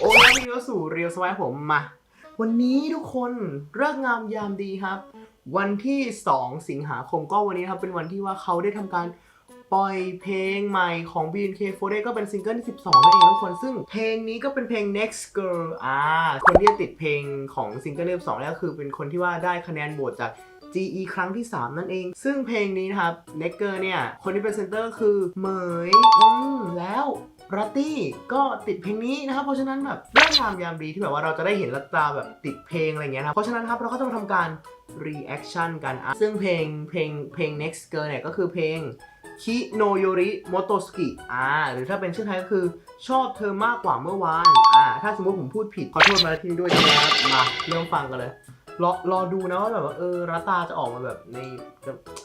โอ้ยพี่ก็สู่เรียวสวายผมมา วันนี้ทุกคนเลิกงามยามดีครับ วันที่ 2 สิงหาคมก็วันนี้ครับเป็นวันที่ว่าเขาได้ทำการปล่อยเพลงใหม่ของ BNK48 ก็เป็นซิงเกิลที่ 12นั่นเองทุกคน ซึ่งเพลงนี้ก็เป็นเพลง Next Girl อ่า คนที่ติดเพลงของซิงเกิลที่12แล้วคือเป็นคนที่ว่าได้คะแนนโหวตจาก GE ครั้งที่ 3 นั่นเอง ซึ่งเพลงนี้นะครับ Next Girl เนี่ย คนที่เป็นเซนเตอร์คือเหมย อืม แล้ว รัตตี้ก็ติดเพลงนี้นะครับ เพราะฉะนั้นแบบเรื่องงามยามดีที่แบบว่าเราจะได้เห็นรัตตาแบบติดเพลงอะไรเงี้ยนะเพราะฉะนั้นครับเราก็จะมาทำการ reaction กันอะซึ่งเพลงเพลงเพลง next girl เนี่ยก็คือเพลงคิโนโยริโมโตสกิอ่าหรือถ้าเป็นชื่อไทยก็คือชอบเธอมากกว่าเมื่อวานอ่าถ้าสมมติผมพูดผิด ขอโทษมาที่นี้ด้วยนะครับมาเริ่มฟังกันเลย รอรอดูนะว่าแบบว่าเออรัตตาจะออกมาแบบใน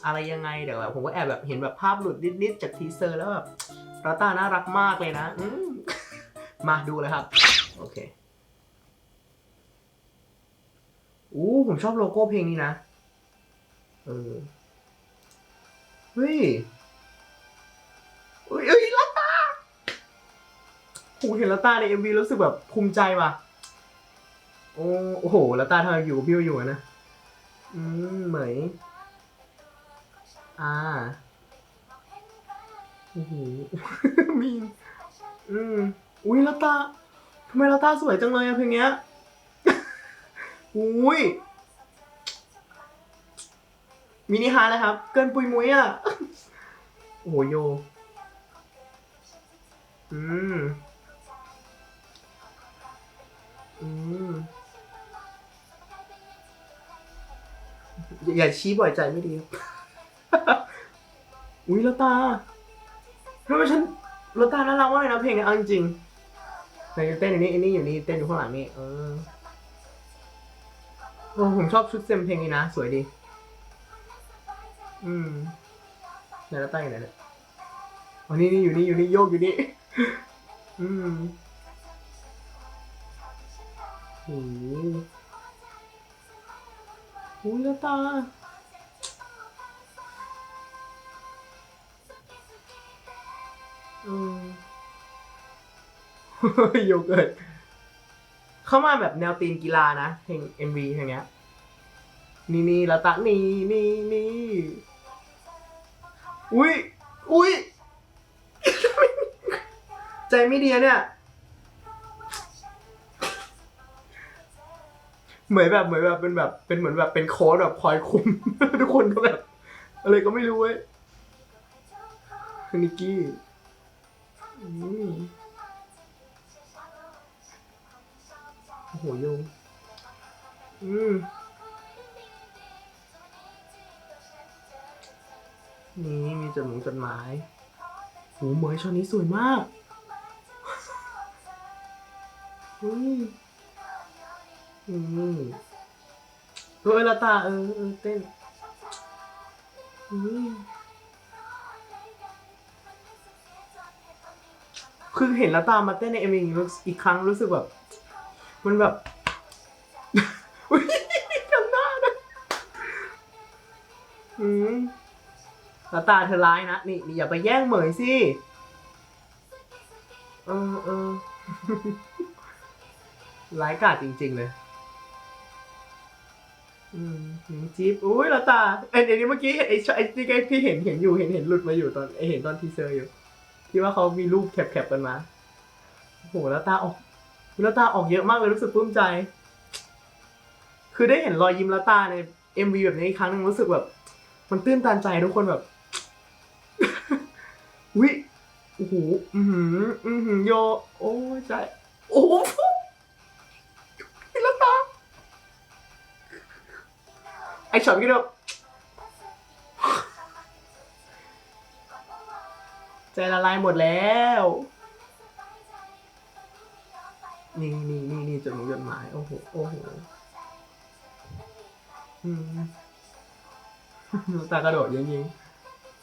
อะไรยังไงเดี๋ยวแบบผมก็แอบแบบเห็นแบบภาพหลุดนิดๆจากทีเซอร์แล้วแบบ รัตตาน่ารักมากเลยนะอืมาดูเลยครับ โอเคอู้ผมชอบโลโก้เพลงนี้นะ เออ เฮ้ยเฮ้ยเอ้ยรัตตาผมเห็นรัตตาใน MV รู้สึกแบบภูมิใจว่ะ โอ้โหรัตตาทำไมอยู่กับบิวอยู่นะ อืม เหมย อ่า โอ้โห มีนอืมอุ้ยลาตาทำไมลาตาสวยจังเลยอะเพลงเนี้ยอุ้ยมินิฮาร์ทเลยครับ เกินปุยมุ้ยอะโอ้โหโย อืม อืมออย่าชี้บ่อยใจไม่ดี อุ้ยลาตา ทำไมฉันรถตาน่ารักมากเลยนะเพลงเนี้ยเอาจริงๆไหนเต้นอยู่นี่อันนี้อยู่นี่เต้นอยู่ข้างหลังนี่เออโอ้ผมชอบชุดเต็มเพลงนี้นะ สวยดี อืมไหนรถตาอยู่ไหนเนี่ยอ๋อนี่นี่อยู่นี่อยู่นี่โยกอยู่นี่อืมโอ้โหโอ้ยรตา อืม โยเกิร์ตเข้ามาแบบแนวธีมกีฬานะเพลง MV เพลงเนี้ย นี่นี่ละตะนี่นี่นี่อุ้ยอุ้ยใจไม่ดีอะเนี่ย เหมือนแบบเหมือนแบบเป็นแบบเป็นเหมือนแบบเป็นโค้ดแบบคอยคุม ทุกคนก็แบบ อะไรก็ไม่รู้เว้ยนิกกี้ โอ้โหโยงอืมนี่มีจดหมายจดหมายโหเหมยช็อนี้สวยมากอืมอืมเออละตาเออเออเต้นอืม คือเห็นแล้วตามมาเต้นในเอ็มวีอีกครั้งรู้สึกแบบ มันแบบอุ๊ยจำหน้านะอืมแล้วตาเธอร้ายนะนี่นี่อย่าไปแย่งเหมยสิเออเออร้ายกาจจริง ๆ เลย อืมจิ๊บอุ้ยล้วตาเอ็นอันนี้เมื่อกี้เห็นไอ้ไอ้ที่ที่เห็นเห็นอยู่เห็นเห็นหลุดมาอยู่ตอนไอเห็นตอนทีเซอร์อยู่ ที่ว่าเขามีรูปแคปๆกันมาโอ้โหแล้วตาออกแล้วตาออกเยอะมากเลยรู้สึกปลื้มใจ คือได้เห็นรอยยิ้มแล้วตาใน MV แบบนี้อีกครั้งหนึงรู้สึกแบบ มันตื้นตันใจทุกคนแบบวิโอ้โหอือหือ อือหือโย โอ้ใจ โอ้แล้วตาไอช็อตก็แบบ ใจละลายหมดแล้วนี่นี่นี่นี่จดหมายจดหมายโอ้โหโอ้โหอืมตากระโดดยิงยิง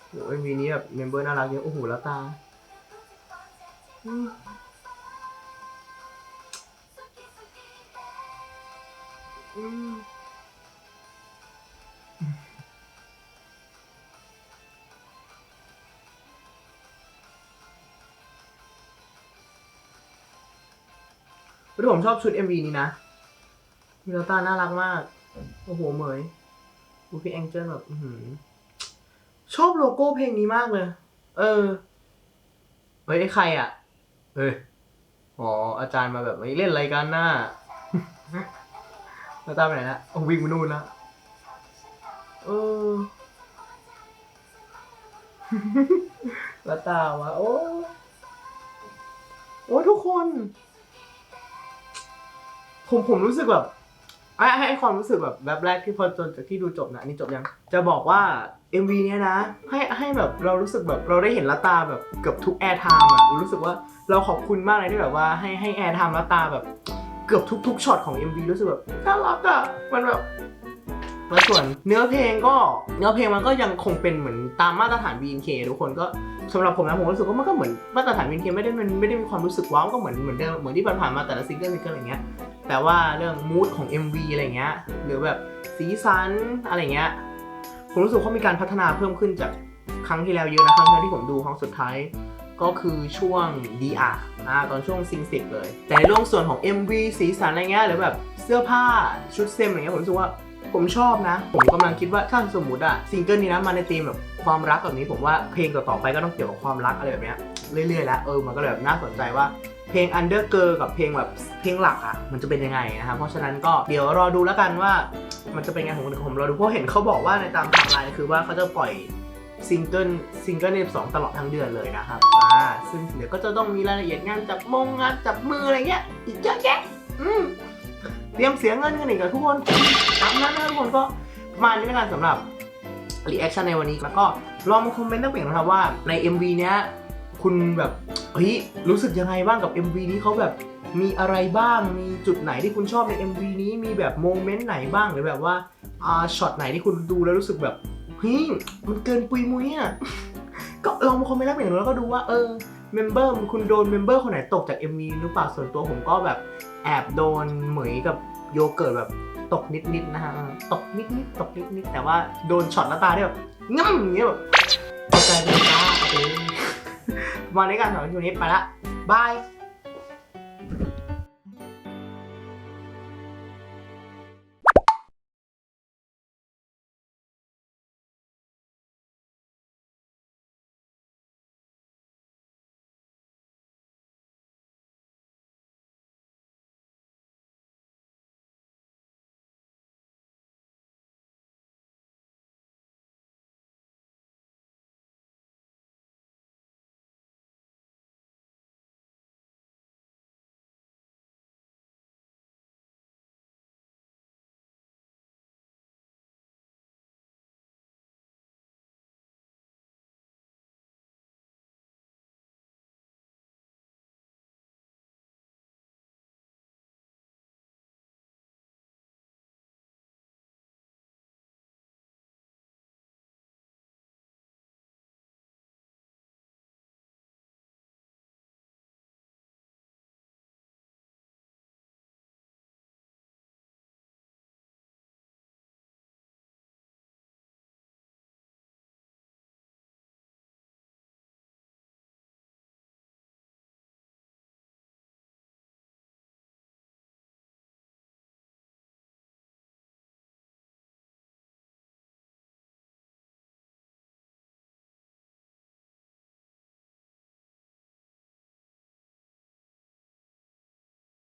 โอ้ยมีนี้แบบเมมเบอร์น่ารักเยอะโอ้โหแล้วตาอืม อืมที่ผมชอบชุด MV นี้นะมิลตาน่ารักมาก โอ้โหเหมยดูพี่แองเจิลแบบชอบโลโก้เพลงนี้มากเลย เออ เฮ้ยไอ้ใครอะเฮ้ย อ๋อ อาจารย์มาแบบเล่นอะไรกันน่ะแล้วตามไปไหนละโอ้วิ่งไปนู่นละเออแล้วตาวะโอ้ โอ้ทุกคน ผมผมรู้สึกแบบไอ้ให้ความรู้สึกแบบแบบแรกที่พอจนจากที่ดูจบนะอันนี่จบยัง จะบอกว่า MV เนี้ยนะ ให้ให้แบบเรารู้สึกแบบเราได้เห็นละตาแบบเกือบทุกแอร์ไทม์อะรู้สึกว่าเราขอบคุณมากเลยที่แบบว่าให้ให้แอร์ไทม์ละตาแบบเกือบทุกๆช็อตของ MV รู้สึกแบบน่ารักอะมันแบบแล้วส่วนเนื้อเพลงก็เนื้อเพลงมันก็ยังคงเป็นเหมือนตามมาตรฐาน BNK ทุกคนก็สำหรับผมนะผมรู้สึกว่ามันก็เหมือนมาตรฐาน BNK ไม่ได้มันไม่ได้มีความรู้สึกว้าวก็เหมือนเหมือนเดิมเหมือนที่ผ่านมาแต่ละซิงเกิลซิงเกิลอะไรเงี้ย แต่ว่าเรื่องมูดของ MV อะไรเงี้ยหรือแบบสีสันอะไรเงี้ยผมรู้สึกว่ามีการพัฒนาเพิ่มขึ้นจากครั้งที่แล้วเยอะนะครั้งที่ที่ผมดูครั้งสุดท้ายก็คือช่วง DR อ่าตอนช่วงซิงสิกเลย แต่ในเรื่องส่วนของ MV สีสันอะไรเงี้ยหรือแบบเสื้อผ้าชุดเซมอะไรเงี้ยผมรู้สึกว่าผมชอบนะ ผมกำลังคิดว่าถ้าสมมติอะซิงเกิลนี้นะมาในธีมแบบความรักแบบนี้ผมว่าเพลงต่อๆไปก็ต้องเกี่ยวกับความรักอะไรแบบเนี้ยเรื่อยๆแล้วเออมันก็เลยแบบน่าสนใจว่า เพลง Under Girl กับเพลงแบบเพลงหลักอะมันจะเป็นยังไงนะครับเพราะฉะนั้นก็เดี๋ยวรอดูแล้วกันว่ามันจะเป็นยังไงผมผมรอดูเพราะเห็นเขาบอกว่าในตามไทม์ไลน์คือว่าเขาจะปล่อยซิงเกิลซิงเกิลในสองตลอดทั้งเดือนเลยนะครับอ่าซึ่งเดี๋ยวก็จะต้องมีรายละเอียดงานจับมงงานจับมืออะไรเงี้ยอีกเยอะแยะอืมเตรียมเสียเงินกันอีกกับทุกคนตามนั้นนะทุกคนก็ประมาณนี้แล้วกันสำหรับรีแอคชั่นในวันนี้แล้วก็ลองมาคอมเมนต์ตั้งเปลี่ยนนะครับว่าใน MV เนี้ย คุณแบบเฮ้ยรู้สึกยังไงบ้างกับ MV นี้เขาแบบมีอะไรบ้างมีจุดไหนที่คุณชอบใน MV นี้มีแบบโมเมนต์ไหนบ้างหรือแบบว่าอ่าช็อตไหนที่คุณดูแล้วรู้สึกแบบเฮ้ยมันเกินปุยมุ้ยอะ ก็ลองมาคอมเมนต์แลกเปลี่ยนแล้วก็ดูว่าเออเมมเบอร์คุณโดนเมมเบอร์คนไหนตกจาก MV หรือเปล่าส่วนตัวผมก็แบบแอบโดนเหมยกับโยเกิร์ตแบบตกนิดๆนะฮะตกนิดๆตกนิดๆแต่ว่าโดนช็อตละตาที่แบบง่ำอย่างเงี้ยแบบพอใจเป็นตาเองประ มาณนี้กันสำหรับคลิปนี้ไปละบาย